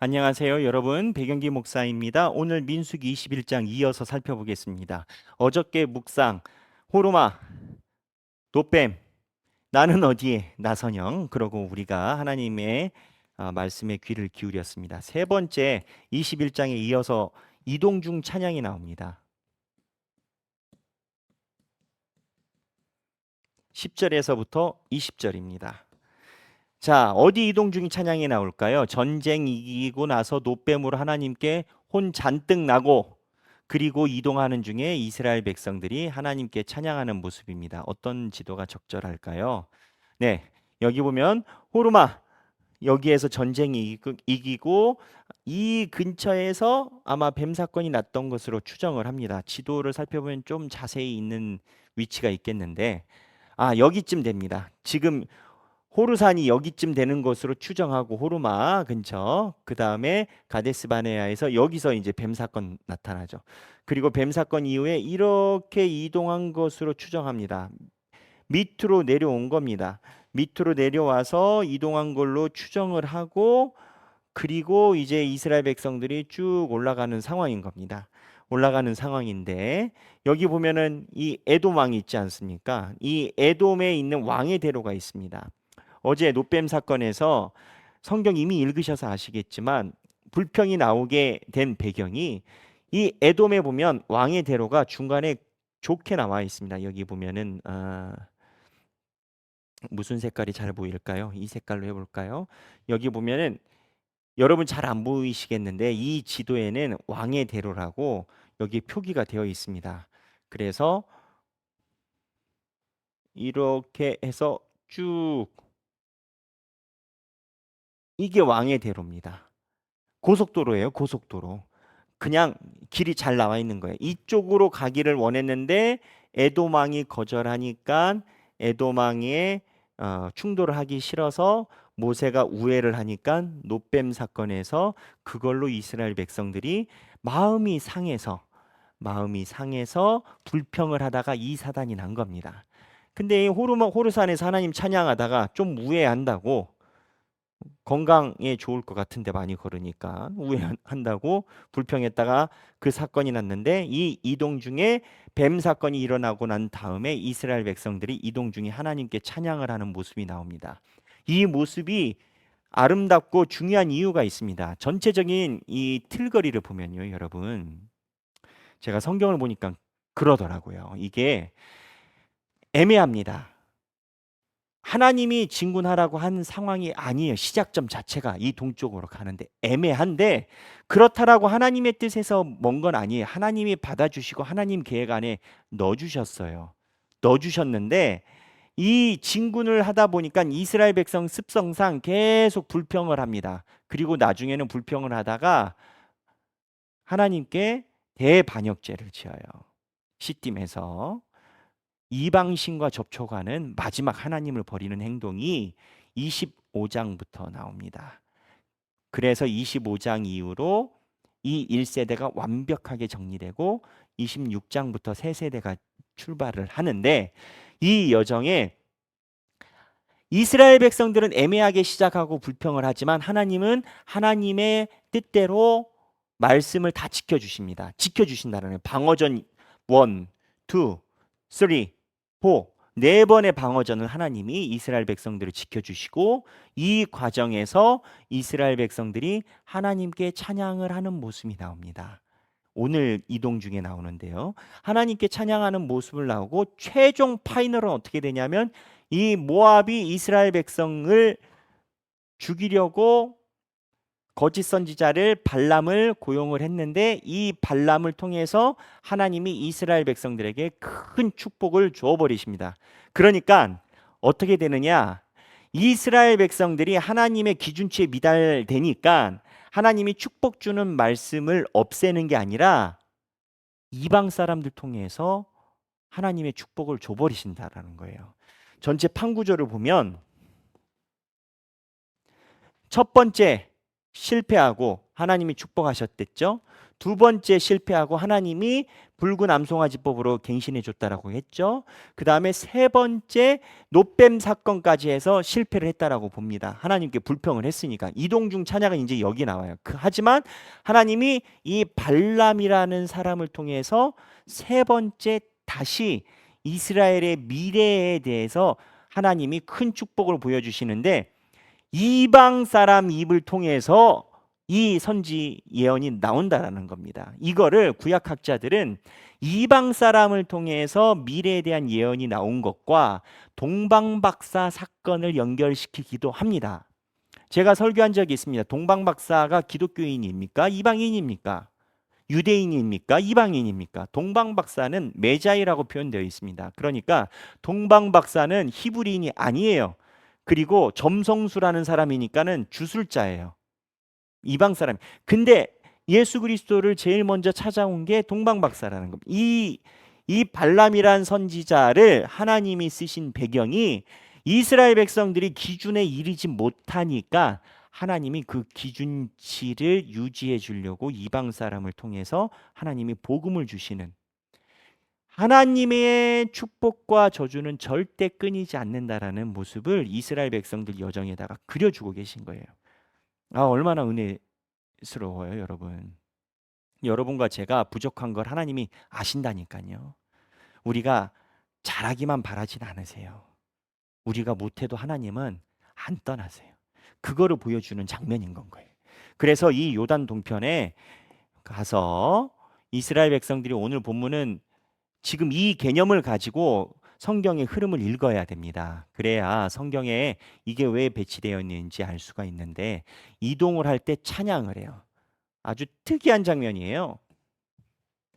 안녕하세요, 여러분. 배경기 목사입니다. 오늘 민수기 21장 이어서 살펴보겠습니다. 어저께 묵상, 호르마, 도뱀, 나는 어디에, 나선영. 그러고 우리가 하나님의 아, 말씀에 귀를 기울였습니다. 세 번째 21장에 이어서 이동중 찬양이 나옵니다. 10절에서부터 20절입니다. 자, 어디 이동 중이 찬양이 나올까요? 전쟁 이기고 나서 노뱀으로 하나님께 혼 잔뜩 나고 그리고 이동하는 중에 이스라엘 백성들이 하나님께 찬양하는 모습입니다. 어떤 지도가 적절할까요? 네, 여기 보면 호르마 여기에서 전쟁이 이기고, 이 근처에서 아마 뱀 사건이 났던 것으로 추정을 합니다. 지도를 살펴보면 좀 자세히 있는 위치가 있겠는데 아 여기쯤 됩니다. 지금 호르산이 여기쯤 되는 것으로 추정하고 호르마 근처 그 다음에 가데스 바네아에서 여기서 이제 뱀 사건 나타나죠. 그리고 뱀 사건 이후에 이렇게 이동한 것으로 추정합니다. 밑으로 내려온 겁니다. 밑으로 내려와서 이동한 걸로 추정을 하고 그리고 이제 이스라엘 백성들이 쭉 올라가는 상황인 겁니다. 올라가는 상황인데 여기 보면은 이 에돔 왕이 있지 않습니까? 이 에돔에 있는 왕의 대로가 있습니다. 어제 노뱀 사건에서 성경 이미 읽으셔서 아시겠지만 불평이 나오게 된 배경이 이 에돔에 보면 왕의 대로가 중간에 좋게 나와 있습니다. 여기 보면은 아, 무슨 색깔이 잘 보일까요? 이 색깔로 해볼까요? 여기 보면은 여러분 잘 안 보이시겠는데 이 지도에는 왕의 대로라고 여기 표기가 되어 있습니다. 그래서 이렇게 해서 쭉 이게 왕의 대로입니다. 고속도로예요, 고속도로. 그냥 길이 잘 나와 있는 거예요. 이쪽으로 가기를 원했는데 에도망이 거절하니까 에도망의 어, 충돌을 하기 싫어서 모세가 우회를 하니까 노뱀 사건에서 그걸로 이스라엘 백성들이 마음이 상해서 마음이 상해서 불평을 하다가 이 사단이 난 겁니다. 근데 이 호르몬 호르산에서 하나님 찬양하다가 좀 우회한다고 건강에 좋을 것 같은데 많이 걸으니까 우회한다고 불평했다가 그 사건이 났는데 이 이동 중에 뱀 사건이 일어나고 난 다음에 이스라엘 백성들이 이동 중에 하나님께 찬양을 하는 모습이 나옵니다. 이 모습이 아름답고 중요한 이유가 있습니다. 전체적인 이 틀거리를 보면요, 여러분. 제가 성경을 보니까 그러더라고요. 이게 애매합니다. 하나님이 진군하라고 한 상황이 아니에요. 시작점 자체가 이 동쪽으로 가는데 애매한데 그렇다라고 하나님의 뜻에서 먼 건 아니에요. 하나님이 받아주시고 하나님 계획 안에 넣어주셨어요. 넣어주셨는데 이 진군을 하다 보니까 이스라엘 백성 습성상 계속 불평을 합니다. 그리고 나중에는 불평을 하다가 하나님께 대반역죄를 지어요. 시딤에서 이방신과 접촉하는 마지막 하나님을 버리는 행동이 25장부터 나옵니다. 그래서 25장 이후로 이 1세대가 완벽하게 정리되고 26장부터 새 세대가 출발을 하는데 이 여정에 이스라엘 백성들은 애매하게 시작하고 불평을 하지만 하나님은 하나님의 뜻대로 말씀을 다 지켜주십니다. 지켜주신다는 방어전 1, 2, 3, 4, 네 번의 방어전을 하나님이 이스라엘 백성들을 지켜주시고 이 과정에서 이스라엘 백성들이 하나님께 찬양을 하는 모습이 나옵니다. 오늘 이동 중에 나오는데요. 하나님께 찬양하는 모습을 나오고 최종 파이널은 어떻게 되냐면 이 모압이 이스라엘 백성을 죽이려고 거짓 선지자를 발람을 고용을 했는데 이 발람을 통해서 하나님이 이스라엘 백성들에게 큰 축복을 주어 버리십니다. 그러니까 어떻게 되느냐? 이스라엘 백성들이 하나님의 기준치에 미달되니까 하나님이 축복 주는 말씀을 없애는 게 아니라 이방 사람들 통해서 하나님의 축복을 줘 버리신다라는 거예요. 전체 판구조를 보면 첫 번째 실패하고 하나님이 축복하셨댔죠. 두 번째 실패하고 하나님이 붉은 암송아지법으로 갱신해 줬다라고 했죠. 그 다음에 세 번째 노뱀 사건까지 해서 실패를 했다라고 봅니다. 하나님께 불평을 했으니까 이동중 찬양은 이제 여기 나와요. 그, 하지만 하나님이 이 발람이라는 사람을 통해서 세 번째 다시 이스라엘의 미래에 대해서 하나님이 큰 축복을 보여주시는데 이방 사람 입을 통해서 이 선지 예언이 나온다라는 겁니다. 이거를 구약학자들은 이방 사람을 통해서 미래에 대한 예언이 나온 것과 동방박사 사건을 연결시키기도 합니다. 제가 설교한 적이 있습니다. 동방박사가 기독교인입니까? 이방인입니까? 유대인입니까? 이방인입니까? 동방박사는 메자이라고 표현되어 있습니다. 그러니까 동방박사는 히브리인이 아니에요. 그리고 점성수라는 사람이니까는 주술자예요. 이방 사람. 근데 예수 그리스도를 제일 먼저 찾아온 게 동방박사라는 겁니다. 이, 이 발람이란 선지자를 하나님이 쓰신 배경이 이스라엘 백성들이 기준에 이르지 못하니까 하나님이 그 기준치를 유지해 주려고 이방 사람을 통해서 하나님이 복음을 주시는 하나님의 축복과 저주는 절대 끊이지 않는다라는 모습을 이스라엘 백성들 여정에다가 그려주고 계신 거예요. 아, 얼마나 은혜스러워요, 여러분. 여러분과 제가 부족한 걸 하나님이 아신다니까요. 우리가 잘하기만 바라진 않으세요. 우리가 못해도 하나님은 안 떠나세요. 그거를 보여주는 장면인 건 거예요. 그래서 이 요단 동편에 가서 이스라엘 백성들이 오늘 본문은 지금 이 개념을 가지고 성경의 흐름을 읽어야 됩니다. 그래야 성경에 이게 왜 배치되어 있는지 알 수가 있는데 이동을 할 때 찬양을 해요. 아주 특이한 장면이에요.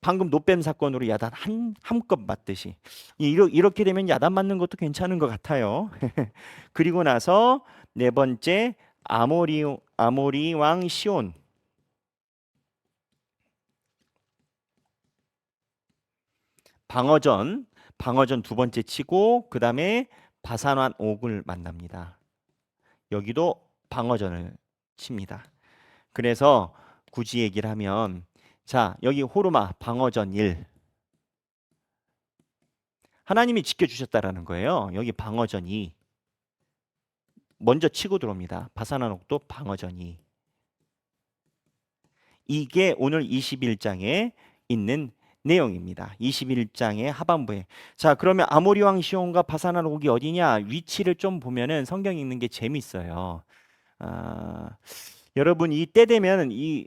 방금 노뱀 사건으로 야단 한 한껏 맞듯이 이렇게 되면 야단 맞는 것도 괜찮은 것 같아요. 그리고 나서 네 번째 아모리 아모리 왕 시온 방어전 방어전 두 번째 치고 그 다음에 바산완 옥을 만납니다. 여기도 방어전을 칩니다. 그래서 굳이 얘기를 하면 자 여기 호르마 방어전 1 하나님이 지켜주셨다라는 거예요. 여기 방어전 2 먼저 치고 들어옵니다. 바산완 옥도 방어전 2 이게 오늘 21장에 있는 내용입니다. 21장의 하반부에. 자, 그러면 아모리 왕 시온과 바사나 옥이 어디냐? 위치를 좀 보면은 성경 읽는 게 재밌어요. 아, 여러분 이 때 되면 이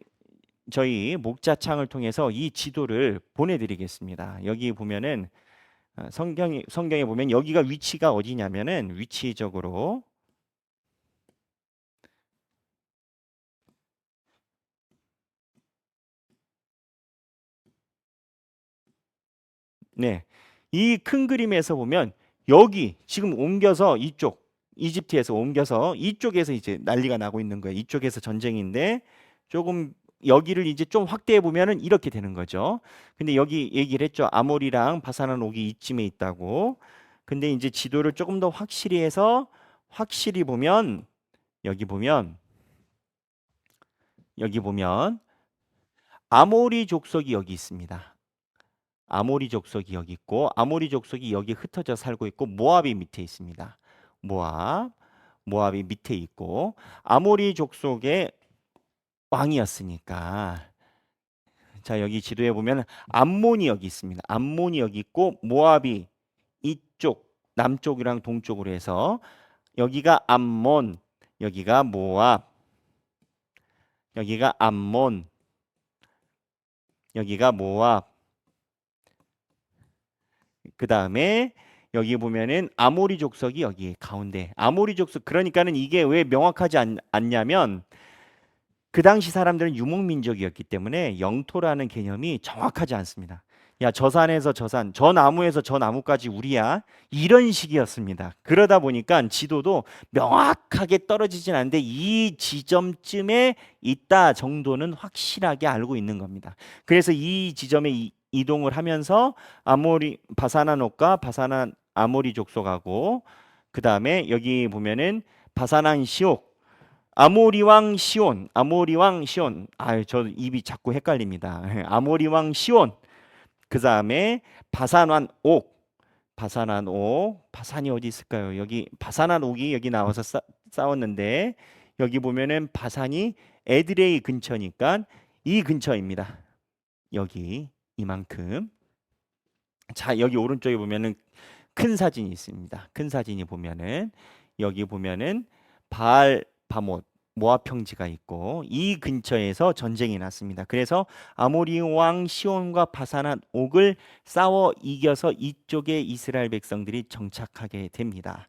저희 목자창을 통해서 이 지도를 보내드리겠습니다. 여기 보면은 아, 성경이 성경에 보면 여기가 위치가 어디냐면은 위치적으로 네. 이 큰 그림에서 보면 여기 지금 옮겨서 이쪽 이집트에서 옮겨서 이쪽에서 이제 난리가 나고 있는 거예요. 이쪽에서 전쟁인데 조금 여기를 이제 좀 확대해 보면은 이렇게 되는 거죠. 근데 여기 얘기를 했죠. 아모리랑 바사난 옥이 이쯤에 있다고. 근데 이제 지도를 조금 더 확실히 해서 확실히 보면 여기 보면 여기 보면 아모리 족속이 여기 있습니다. 아모리 족속이 여기 있고 아모리 족속이 여기 흩어져 살고 있고 모압이 밑에 있습니다. 모압 모압이 밑에 있고 아모리 족속의 왕이었으니까 자 여기 지도에 보면 암몬이 여기 있습니다. 암몬이 여기 있고 모압이 이쪽 남쪽이랑 동쪽으로 해서 여기가 암몬 여기가 모압 여기가 암몬 여기가 모압 그 다음에 여기 보면은 아모리 족속이 여기 가운데 아모리 족속 그러니까는 이게 왜 명확하지 않, 않냐면 그 당시 사람들은 유목민족이었기 때문에 영토라는 개념이 정확하지 않습니다. 야, 저 산에서 저 산, 저 나무에서 저 나무까지 우리야. 이런 식이었습니다. 그러다 보니까 지도도 명확하게 떨어지진 않는데 이 지점쯤에 있다 정도는 확실하게 알고 있는 겁니다. 그래서 이 지점에 이, 이동을 하면서 아모리 바사나노과 바사난 아모리 족속하고 그 다음에 여기 보면은 바사난 시옥 아모리 왕 시온, 아모리 왕 시온. 아, 저 입이 자꾸 헷갈립니다. 아모리 왕 시온. 그 다음에 바산왕 옥, 바산한 옥, 바산이 어디 있을까요? 여기 바산한 옥이 여기 나와서 싸, 싸웠는데 여기 보면은 바산이 에드레이 근처니까 이 근처입니다. 여기 이만큼. 자, 여기 오른쪽에 보면은 큰 사진이 있습니다. 큰 사진이 보면은 여기 보면은 바알 바못 모압 평지가 있고 이 근처에서 전쟁이 났습니다. 그래서 아모리 왕 시온과 바산한 옥을 싸워 이겨서 이쪽에 이스라엘 백성들이 정착하게 됩니다.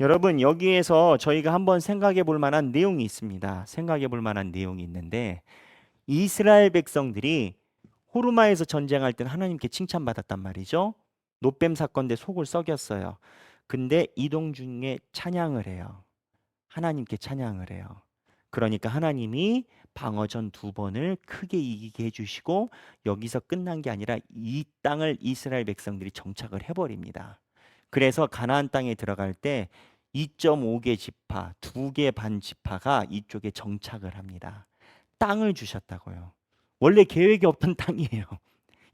여러분 여기에서 저희가 한번 생각해 볼 만한 내용이 있습니다. 생각해 볼 만한 내용이 있는데 이스라엘 백성들이 호르마에서 전쟁할 때는 하나님께 칭찬받았단 말이죠. 노뱀 사건 때 속을 썩였어요. 근데 이동 중에 찬양을 해요. 하나님께 찬양을 해요. 그러니까 하나님이 방어전 두 번을 크게 이기게 해주시고 여기서 끝난 게 아니라 이 땅을 이스라엘 백성들이 정착을 해버립니다. 그래서 가나안 땅에 들어갈 때 2.5개 지파, 두개반 지파가 이쪽에 정착을 합니다. 땅을 주셨다고요. 원래 계획이 없던 땅이에요.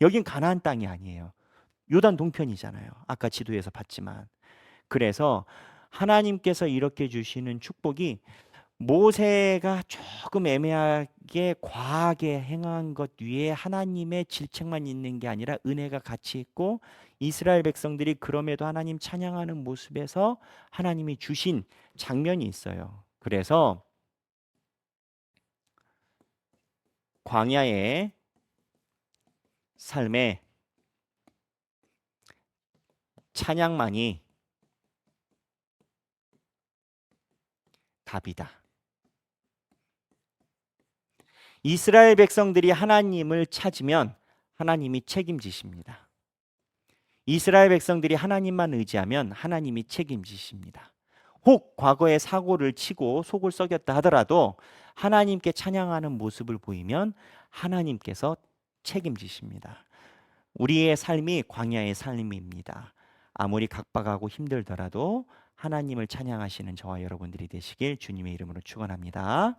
여긴 가나안 땅이 아니에요. 요단 동편이잖아요. 아까 지도에서 봤지만. 그래서 하나님께서 이렇게 주시는 축복이 모세가 조금 애매하게 과하게 행한 것 위에 하나님의 질책만 있는 게 아니라 은혜가 같이 있고 이스라엘 백성들이 그럼에도 하나님 찬양하는 모습에서 하나님이 주신 장면이 있어요. 그래서 광야의 삶에 찬양만이 답이다. 이스라엘 백성들이 하나님을 찾으면 하나님이 책임지십니다. 이스라엘 백성들이 하나님만 의지하면 하나님이 책임지십니다. 혹 과거에 사고를 치고 속을 썩였다 하더라도 하나님께 찬양하는 모습을 보이면 하나님께서 책임지십니다. 우리의 삶이 광야의 삶입니다. 아무리 각박하고 힘들더라도 하나님을 찬양하시는 저와 여러분들이 되시길 주님의 이름으로 축원합니다.